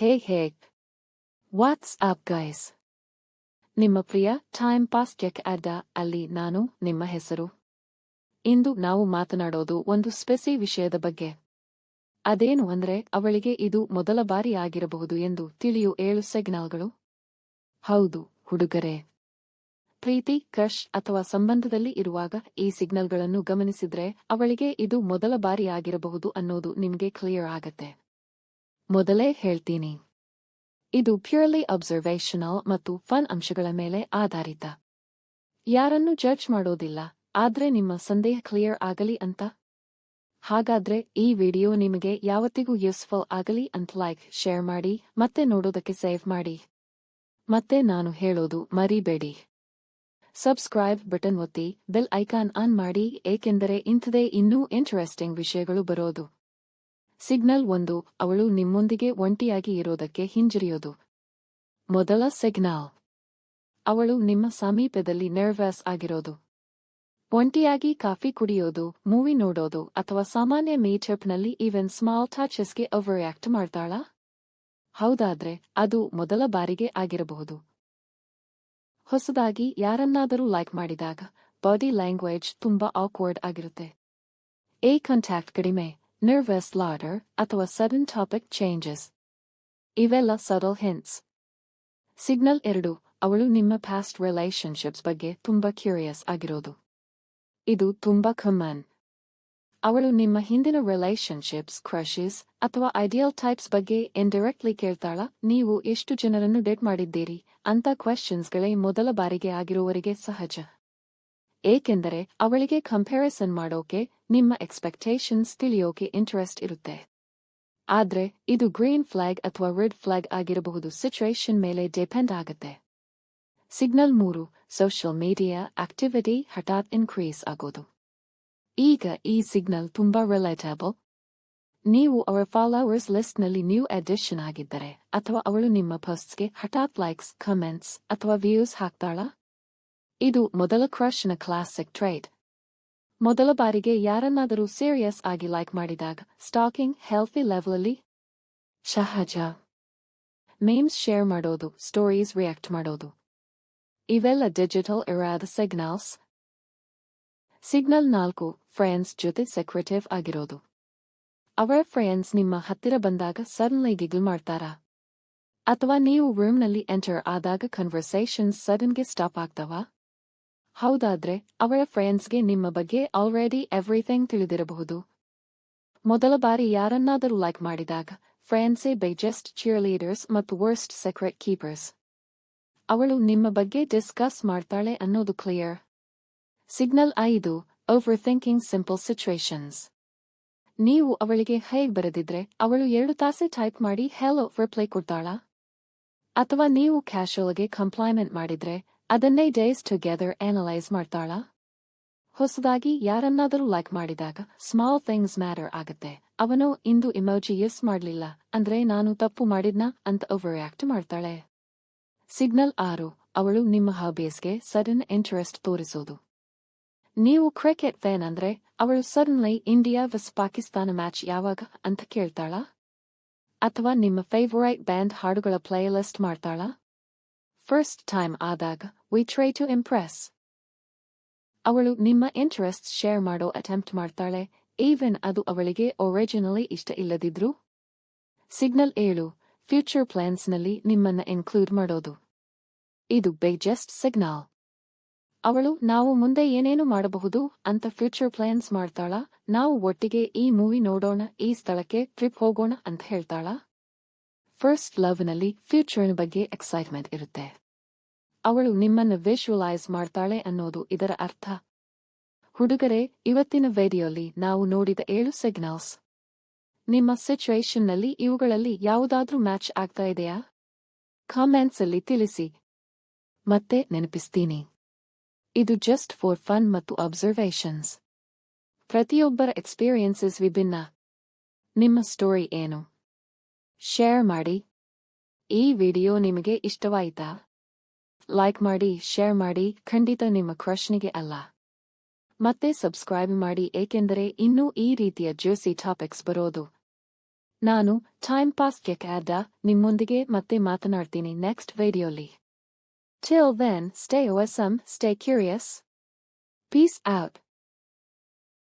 Hey hey what's up guys ನಿಮ್ಮ ಪ್ರಿಯ time pass check ಅಡ್ಡ ಅಲ್ಲಿ ನಾನು ನಿಮ್ಮ ಹೆಸರು. ಇಂದು ನಾವು ಮಾತನಾಡೋದು ಒಂದು ಸ್ಪೆಸಿ ವಿಷಯದ ಬಗ್ಗೆ. ಅದೇನು ಅಂದ್ರೆ ಅವಳಿಗೆ ಇದು ಮೊದಲ ಬಾರಿ ಆಗಿರಬಹುದು ಎಂದು ತಿಳಿಯು ಏಳು ಸಿಗ್ನಲ್ಗಳು. ಹೌದು, ಹುಡುಗರೇ. ಪ್ರೀತಿ ಕ್ರಶ್ ಅಥವಾ ಸಂಬಂಧದಲ್ಲಿ ಇರುವಾಗ ಈ ಸಿಗ್ನಲ್ಗಳನ್ನು ಗಮನಿಸಿದ್ರೆ ಅವಳಿಗೆ ಇದು ಮೊದಲ ಬಾರಿ ಆಗಿರಬಹುದು ಅನ್ನೋದು ನಿಮ್ಗೆ ಕ್ಲಿಯರ್ ಆಗತ್ತೆ. ಮೊದಲೇ ಹೇಳ್ತೀನಿ. ಇದು ಪ್ಯೂರ್ಲಿ ಅಬ್ಸರ್ವೇಷನಲ್ ಮತ್ತು ಫನ್ ಅಂಶಗಳ ಮೇಲೆ ಆಧಾರಿತ. ಯಾರನ್ನು ಜಡ್ಜ್ ಮಾಡೋದಿಲ್ಲ, ಆದ್ರೆ ನಿಮ್ಮ ಸಂದೇಹ ಕ್ಲಿಯರ್ ಆಗಲಿ ಅಂತ? ಹಾಗಾದ್ರೆ ಈ ವಿಡಿಯೋ ನಿಮಗೆ ಯಾವತ್ತಿಗೂ ಯೂಸ್ಫುಲ್ ಆಗಲಿ ಅಂತ ಲೈಕ್ ಶೇರ್ ಮಾಡಿ, ಮತ್ತೆ ನೋಡೋದಕ್ಕೆ ಸೇವ್ ಮಾಡಿ. ಮತ್ತೆ ನಾನು ಹೇಳೋದು ಮರಿಬೇಡಿ. ಸಬ್ಸ್ಕ್ರೈಬ್ ಬಟನ್ ಒತ್ತಿ ಬೆಲ್ ಐಕಾನ್ ಆನ್ ಮಾಡಿ, ಏಕೆಂದರೆ ಇಂಥದೇ ಇನ್ನೂ ಇಂಟರೆಸ್ಟಿಂಗ್ ವಿಷಯಗಳು ಬರೋದು. ಸಿಗ್ನಲ್ ಒಂದು, ಅವಳು ನಿಮ್ಮೊಂದಿಗೆ ಒಂಟಿಯಾಗಿ ಇರೋದಕ್ಕೆ ಹಿಂಜರಿಯೋದು. ಮೊದಲ ಸಿಗ್ನಲ್. ಅವಳು ನಿಮ್ಮ ಸಮೀಪದಲ್ಲಿ ನರ್ವಸ್ ಆಗಿರೋದು. ಒಂಟಿಯಾಗಿ ಕಾಫಿ ಕುಡಿಯೋದು, ಮೂವಿ ನೋಡೋದು, ಅಥವಾ ಸಾಮಾನ್ಯ ಮೇಚಪ್ನಲ್ಲಿ ಈವೆನ್ ಸ್ಮಾಲ್ ಟಾಚಸ್ಗೆ ಓವರ್ಯಾಕ್ಟ್ ಮಾಡ್ತಾಳಾ? ಹೌದಾದ್ರೆ, ಅದು ಮೊದಲ ಬಾರಿಗೆ ಆಗಿರಬಹುದು. ಹೊಸದಾಗಿ ಯಾರನ್ನಾದರೂ ಲೈಕ್ ಮಾಡಿದಾಗ ಬಾಡಿ ಲ್ಯಾಂಗ್ವೇಜ್ ತುಂಬಾ ಆಕ್ವರ್ಡ್ ಆಗಿರುತ್ತೆ. ಎ ಕಾಂಟ್ಯಾಕ್ಟ್ ಕಡಿಮೆ. ನರ್ವಸ್ ಲಾಡರ್ ಅಥವಾ ಸಡನ್ ಟಾಪಿಕ್ ಚೇಂಜಸ್ ಇವೆಲ್ಲ ಸಡಲ್ ಹಿಂಟ್ಸ್ ಸಿಗ್ನಲ್ ಎರಡು, ಅವಳು ನಿಮ್ಮ ಪ್ಯಾಸ್ಟ್ ರಿಲೇಶನ್ಶಿಪ್ಸ್ ಬಗ್ಗೆ ತುಂಬಾ ಕ್ಯೂರಿಯಸ್ ಆಗಿರೋದು. ಇದು ತುಂಬಾ ಕಮನ್ ಅವಳು ನಿಮ್ಮ ಹಿಂದಿನ ರಿಲೇಶನ್ಶಿಪ್ಸ್ ಕ್ರಶಸ್ ಅಥವಾ ಐಡಿಯಲ್ ಟೈಪ್ಸ್ ಬಗ್ಗೆ ಇಂಡೈರೆಕ್ಟ್ಲಿ ಕೇಳ್ತಾಳ? ನೀವು ಎಷ್ಟು ಜನರನ್ನು ಡೇಟ್ ಮಾಡಿದ್ದೀರಿ? ಅಂತ ಕ್ವೆಶನ್ಸ್ಗಳೇ ಮೊದಲ ಬಾರಿಗೆ ಆಗಿರುವವರಿಗೆ ಸಹಜ. ಏಕೆಂದರೆ ಅವಳಿಗೆ ಕಂಪ್ಯಾರಿಸನ್ ಮಾಡೋಕೆ, ನಿಮ್ಮ ಎಕ್ಸ್ಪೆಕ್ಟೇಷನ್ಸ್ ತಿಳಿಯೋಕೆ ಇಂಟ್ರೆಸ್ಟ್ ಇರುತ್ತೆ. ಆದ್ರೆ, ಇದು ಗ್ರೀನ್ ಫ್ಲಾಗ್ ಅಥವಾ ರೆಡ್ ಫ್ಲಾಗ್ ಆಗಿರಬಹುದು. ಸಿಚುವೇಶನ್ ಮೇಲೆ ಡಿಪೆಂಡ್ ಆಗುತ್ತೆ. ಸಿಗ್ನಲ್ ಮೂರು ಸೋಷಿಯಲ್ ಮೀಡಿಯಾ ಆಕ್ಟಿವಿಟಿ ಹಠಾತ್ ಇನ್ಕ್ರೀಸ್ ಆಗೋದು. ಈಗ ಈ ಸಿಗ್ನಲ್ ತುಂಬಾ ರಿಲೇಟಬಲ್ ನೀವು ಅವರ ಫಾಲೋವರ್ಸ್ ಲಿಸ್ಟ್ನಲ್ಲಿ ನ್ಯೂ ಅಡಿಷನ್ ಆಗಿದ್ದರೆ, ಅಥವಾ ಅವಳು ನಿಮ್ಮ ಪೋಸ್ಟ್ಸ್ಗೆ ಹಠಾತ್ ಲೈಕ್ಸ್ ಕಮೆಂಟ್ಸ್ ಅಥವಾ ವ್ಯೂಸ್ ಹಾಕ್ತಾಳ? ಇದು ಮೊದಲ ಕ್ರಶ್ನ ಕ್ಲಾಸಿಕ್ ಟ್ರೇಡ್ ಮೊದಲ ಬಾರಿಗೆ ಯಾರನ್ನಾದರೂ ಸೀರಿಯಸ್ ಆಗಿ ಲೈಕ್ ಮಾಡಿದಾಗ ಸ್ಟಾಕಿಂಗ್ ಹೆಲ್ತಿ ಲೆವೆಲಲ್ಲಿ ಸಹಜ. ಮೇಮ್ಸ್ ಶೇರ್ ಮಾಡೋದು ಸ್ಟೋರೀಸ್ ರಿಯಾಕ್ಟ್ ಮಾಡೋದು. ಇವೆಲ್ಲ ಡಿಜಿಟಲ್ ಇರಾದ ಸಿಗ್ನಲ್ಸ್ ಸಿಗ್ನಲ್ ನಾಲ್ಕು ಫ್ರೆಂಡ್ಸ್ ಜೊತೆ ಸೆಕ್ರೆಟಿವ್ ಆಗಿರೋದು. ಅವರ ಫ್ರೆಂಡ್ಸ್ ನಿಮ್ಮ ಹತ್ತಿರ ಬಂದಾಗ ಸಡನ್ಲಿ ಗಿಗಲ್ ಮಾಡ್ತಾರಾ? ಅಥವಾ ನೀವು ರೂಮ್ನಲ್ಲಿ ಎಂಟರ್ ಆದಾಗ ಕನ್ವರ್ಸೇಷನ್ಸ್ ಸಡನ್ಗೆ ಸ್ಟಾಪ್ ಆಗ್ತಾವಾ? ಹೌದಾದ್ರೆ, ಅವಳ ಫ್ರೆಂಡ್ಸ್ಗೆ ನಿಮ್ಮ ಬಗ್ಗೆ ಆಲ್ರೆಡಿ ಎವ್ರಿಥಿಂಗ್ ತಿಳಿದಿರಬಹುದು. ಮೊದಲ ಬಾರಿ ಯಾರನ್ನಾದರೂ ಲೈಕ್ ಮಾಡಿದಾಗ ಫ್ರೆಂಡ್ಸೇ ಬೈ ಜಸ್ಟ್ ಚಿಯರ್ ಲೀಡರ್ಸ್ ಮತ್ತು ವರ್ಸ್ಟ್ ಸೆಕ್ರೆಟ್ ಕೀಪರ್ಸ್ ಅವಳು ನಿಮ್ಮ ಬಗ್ಗೆ ಡಿಸ್ಕಸ್ ಮಾಡ್ತಾಳೆ ಅನ್ನೋದು ಕ್ಲಿಯರ್ ಸಿಗ್ನಲ್ ಐದು ಓವರ್ ಥಿಂಕಿಂಗ್ ಸಿಂಪಲ್ ಸಿಚುವೇಶನ್ಸ್ ನೀವು ಅವಳಿಗೆ ಹೇಗ್ ಬರೆದಿದ್ರೆ, ಅವಳು ಎರಡು ತಾಸೆ ಟೈಪ್ ಮಾಡಿ ಹೆಲೋ ರಿಪ್ಲೈ ಕೊಡ್ತಾಳ? ಅಥವಾ ನೀವು ಕ್ಯಾಶುವಲ್ಗೆ ಕಂಪ್ಲೈಮೆಂಟ್ ಮಾಡಿದ್ರೆ ಅದನ್ನೇ ಡೇಸ್ ಟುಗೆದರ್ ಅನಲೈಸ್ ಮಾಡ್ತಾಳ? ಹೊಸದಾಗಿ ಯಾರನ್ನಾದರೂ ಲೈಕ್ ಮಾಡಿದಾಗ ಸ್ಮಾಲ್ ಥಿಂಗ್ಸ್ ಮ್ಯಾಟರ್ ಆಗುತ್ತೆ. ಅವನು ಇಂದು ಇಮೋಜಿ ಯೂಸ್ ಮಾಡಲಿಲ್ಲ ಅಂದ್ರೆ ನಾನು ತಪ್ಪು ಮಾಡಿದ್ನ ಅಂತ ಓವರ್ ಆಕ್ಟ್ ಮಾಡ್ತಾಳೆ. ಸಿಗ್ನಲ್ ಆರು, ಅವಳು ನಿಮ್ಮ ಹಾಬೀಸ್ಗೆ ಸಡನ್ ಇಂಟ್ರೆಸ್ಟ್ ತೋರಿಸೋದು. ನೀವು ಕ್ರಿಕೆಟ್ ಫ್ಯಾನ್ ಅಂದ್ರೆ ಅವಳು suddenly India vs Pakistan match ಯಾವಾಗ ಅಂತ ಕೇಳ್ತಾಳ? ಅಥವಾ ನಿಮ್ಮ ಫೇವರೈಟ್ ಬ್ಯಾಂಡ್ ಹಾಡುಗಳ ಪ್ಲೇ ಲಿಸ್ಟ್ ಮಾಡ್ತಾಳ? ಫಸ್ಟ್ ಟೈಮ್ ಆದಾಗ ವಿ ಟ್ರೈ ಟು ಇಂಪ್ರೆಸ್ ಅವಳು ನಿಮ್ಮ ಇಂಟ್ರೆಸ್ಟ್ ಶೇರ್ ಮಾಡೋ ಅಟೆಂಪ್ಟ್ ಮಾಡ್ತಾಳೆ ಈವನ್ ಅದು ಅವಳಿಗೆ ಒರಿಜಿನಲಿ ಇಷ್ಟ ಇಲ್ಲದಿದ್ರು ಸಿಗ್ನಲ್ ಏಳು ಫ್ಯೂಚರ್ ಪ್ಲಾನ್ಸ್ನಲ್ಲಿ ನಿಮ್ಮನ್ನ ಇನ್ಕ್ಲೂಡ್ ಮಾಡೋದು ಇದು ಬಿಗ್ಗೆಸ್ಟ್ ಸಿಗ್ನಲ್ ಅವಳು ನಾವು ಮುಂದೆ ಏನೇನು ಮಾಡಬಹುದು ಅಂತ ಫ್ಯೂಚರ್ ಪ್ಲಾನ್ಸ್ ಮಾಡ್ತಾಳ ನಾವು ಒಟ್ಟಿಗೆ ಈ ಮೂವಿ ನೋಡೋಣ ಈ ಸ್ಥಳಕ್ಕೆ ಟ್ರಿಪ್ ಹೋಗೋಣ ಅಂತ ಹೇಳ್ತಾಳ ಫಸ್ಟ್ ಲವ್ನಲ್ಲಿ ಫ್ಯೂಚರ್ನ ಬಗ್ಗೆ ಎಕ್ಸೈಟ್ಮೆಂಟ್ ಇರುತ್ತೆ. ಅವಳು ನಿಮ್ಮನ್ನು ವಿಶುವಲೈಸ್ ಮಾಡ್ತಾಳೆ ಅನ್ನೋದು ಇದರ ಅರ್ಥ. ಹುಡುಗರೇ, ಇವತ್ತಿನ ವೇದಿಯಲ್ಲಿ ನಾವು ನೋಡಿದ ಏಳು ಸಿಗ್ನಲ್ಸ್ ನಿಮ್ಮ ಸಿಚುವೇಶನ್ನಲ್ಲಿ ಇವುಗಳಲ್ಲಿ ಯಾವುದಾದ್ರೂ ಮ್ಯಾಚ್ ಆಗ್ತಾ ಇದೆಯಾ? ಕಾಮೆಂಟ್ಸ್ ಅಲ್ಲಿ ತಿಳಿಸಿ. ಮತ್ತೆ ನೆನಪಿಸ್ತೀನಿ. ಇದು ಜಸ್ಟ್ ಫಾರ್ ಫನ್ ಮತ್ತು ಅಬ್ಸರ್ವೇಷನ್ಸ್ ಪ್ರತಿಯೊಬ್ಬರ ಎಕ್ಸ್ಪೀರಿಯನ್ಸಸ್ ವಿಭಿನ್ನ. ನಿಮ್ಮ ಸ್ಟೋರಿ ಏನು? ಶೇರ್ ಮಾಡಿ. ಈ ವಿಡಿಯೋ ನಿಮಗೆ ಇಷ್ಟವಾಯಿತಾ? ಲೈಕ್ ಮಾಡಿ ಶೇರ್ ಮಾಡಿ ಖಂಡಿತ ನಿಮ್ಮ ಕ್ರಶ್ನಿಗೆ ಅಲ್ಲ. ಮತ್ತೆ ಸಬ್ಸ್ಕ್ರೈಬ್ ಮಾಡಿ ಏಕೆಂದರೆ ಇನ್ನೂ ಈ ರೀತಿಯ ಜ್ಯೂಸಿ ಟಾಪಿಕ್ಸ್ ಬರೋದು. ನಾನು ಟೈಮ್ ಪಾಸ್ ಕೆಕ್ಯಾದ ನಿಮ್ಮೊಂದಿಗೆ ಮತ್ತೆ ಮಾತನಾಡ್ತೀನಿ ನೆಕ್ಸ್ಟ್ ವಿಡಿಯೋಲಿ till then stay awesome, stay curious peace out